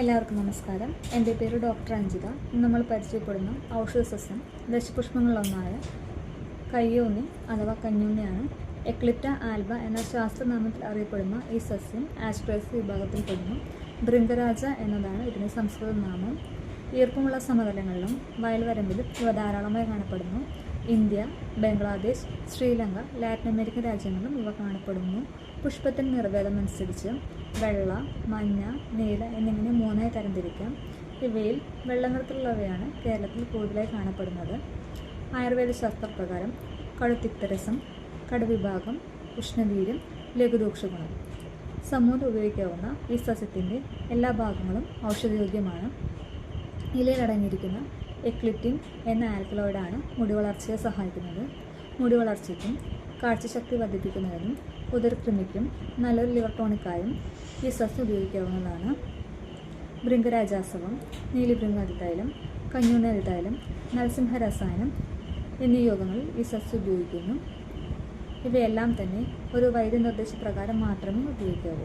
എല്ലാവർക്കും നമസ്കാരം. എന്റെ പേര് ഡോക്ടർ അഞ്ജിത. നമ്മൾ പരിചയപ്പെടുന്ന ഔഷധ സസ്യം ദശപുഷ്പങ്ങളിലൊന്നായ കയ്യോന്നി അഥവാ കഞ്ഞൂന്നിയാണ് എക്ലിപ്റ്റ ആൽബ എന്ന ശാസ്ത്രനാമത്തിൽ അറിയപ്പെടുന്ന ഈ സസ്യം ആസ്ട്രേസ് വിഭാഗത്തിൽപ്പെടുന്നു ബൃന്ദരാജ എന്നതാണ് ഇതിന്റെ സംസ്കൃത നാമം. ഈർപ്പമുള്ള സമതലങ്ങളിലും വയൽവരമ്പിലും ഇവ ധാരാളമായി കാണപ്പെടുന്നു. India Bangladesh Sri Lanka Latin American രാജ്യങ്ങളിലും ഇവ കാണപ്പെടുന്നു. പുഷ്പത്തിന്റെ നിറവേദം അനുസരിച്ച് വെള്ള മഞ്ഞ നീല എന്നിങ്ങനെ മൂന്നായി തരംതിരിക്കാം. ഇവയിൽ വെള്ള നിറത്തിലുള്ളവയാണ് കേരളത്തിൽ കൂടുതലായി കാണപ്പെടുന്നത്. ആയുർവേദ ശാസ്ത്രപ്രകാരം കടുത്തിക്തരസം കടുവിഭാഗം ഉഷ്ണവീര്യം ലഘുദോക്ഷഗുണം. സമൂഹം ഉപയോഗിക്കാവുന്ന ഈ സസ്യത്തിന്റെ എല്ലാ ഭാഗങ്ങളും ഔഷധയോഗ്യമാണ്. ഇലയിൽ എക്ലിറ്റിൻ എന്ന ആൽക്കലോയിഡാണ് മുടി വളർച്ചയെ സഹായിക്കുന്നത്. മുടി വളർച്ചയ്ക്കും കാഴ്ചശക്തി വർദ്ധിപ്പിക്കുന്നതിനും ഉദർക്രിമിക്കും നല്ലൊരു ലിവർ ടോണിക്കായും ഈ സസ്യം ഉപയോഗിക്കാവുന്നതാണ്. ഭൃംഗരാജാസവം നീലിഭൃംഗാതിതൈലം നരസിംഹ രസായനം എന്നീ യോഗങ്ങളിൽ ഈ സസ്യം ഉപയോഗിക്കുന്നു. ഇവയെല്ലാം തന്നെ ഒരു വൈദ്യനിർദ്ദേശപ്രകാരം മാത്രമേ ഉപയോഗിക്കാവൂ.